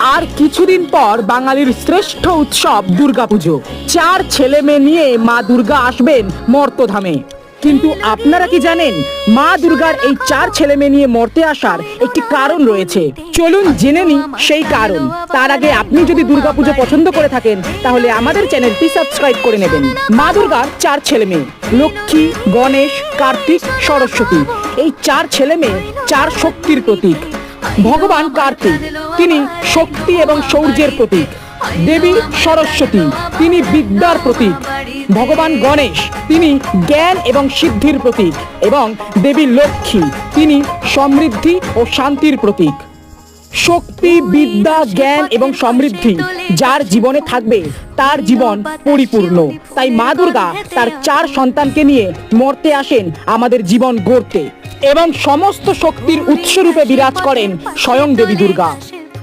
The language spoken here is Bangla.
আর কিছুদিন পর বাঙালির শ্রেষ্ঠ উৎসব দুর্গাপুজো। চার ছেলে মেয়ে নিয়ে মা দুর্গা আসবেন মর্তধামে। কিন্তু আপনারা কি জানেন, মা দুর্গার এই চার ছেলে মেয়ে নিয়ে মর্তে আসার একটি কারণ রয়েছে। চলুন জেনে নিই সেই কারণ। তার আগে আপনি যদি দুর্গাপুজো পছন্দ করে থাকেন, তাহলে আমাদের চ্যানেলটি সাবস্ক্রাইব করে নেবেন। মা দুর্গার চার ছেলে মেয়ে, লক্ষ্মী, গণেশ, কার্তিক, সরস্বতী। এই চার ছেলে মেয়ে চার শক্তির প্রতীক। ভগবান কার্তিক, তিনি শক্তি এবং শৌর্যের প্রতীক। দেবী সরস্বতী, তিনি বিদ্যার প্রতীক। ভগবান গণেশ, তিনি জ্ঞান এবং সিদ্ধির প্রতীক। এবং দেবী লক্ষ্মী, তিনি সমৃদ্ধি ও শান্তির প্রতীক। শক্তি, বিদ্যা, জ্ঞান এবং সমৃদ্ধি যার জীবনে থাকবে, তার জীবন পরিপূর্ণ। তাই মা দুর্গা তার চার সন্তানকে নিয়ে মরতে আসেন আমাদের জীবন গড়তে। এবং সমস্ত শক্তির উৎসরূপে বিরাজ করেন স্বয়ং দেবী দুর্গা।